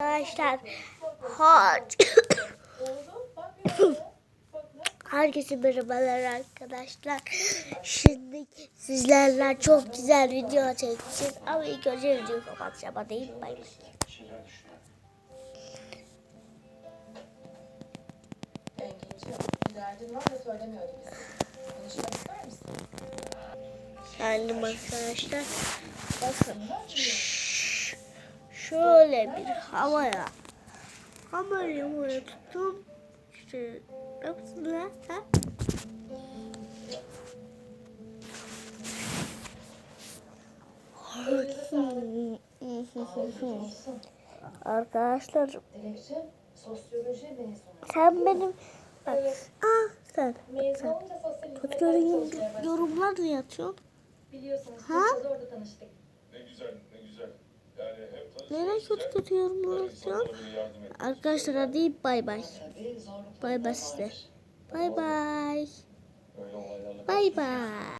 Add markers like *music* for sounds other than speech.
Arkadaşlar harç. *coughs* Herkese merhabalar arkadaşlar. Şimdi sizlerle çok güzel video çekeceğiz. Ama ilk önce videoyu kapatacağım. Hadi bay bay. Geldim arkadaşlar. Bakın. Şöyle bir havaya. Kamerayı buraya tuttum. İşte nasıl lan? Ha? Arkadaşlar sen benim bak ah sen çalışmaya başladım. yorumlar da yatıyorsun. Biliyorsunuz, Ha? biz orada tanıştık. Ne güzel, ne güzel. Yani hem tanışmak Neden kötü kötü yorumlar etmek Arkadaşlar hadi bay bay. Bay bay size. Bay bay. Bay bay.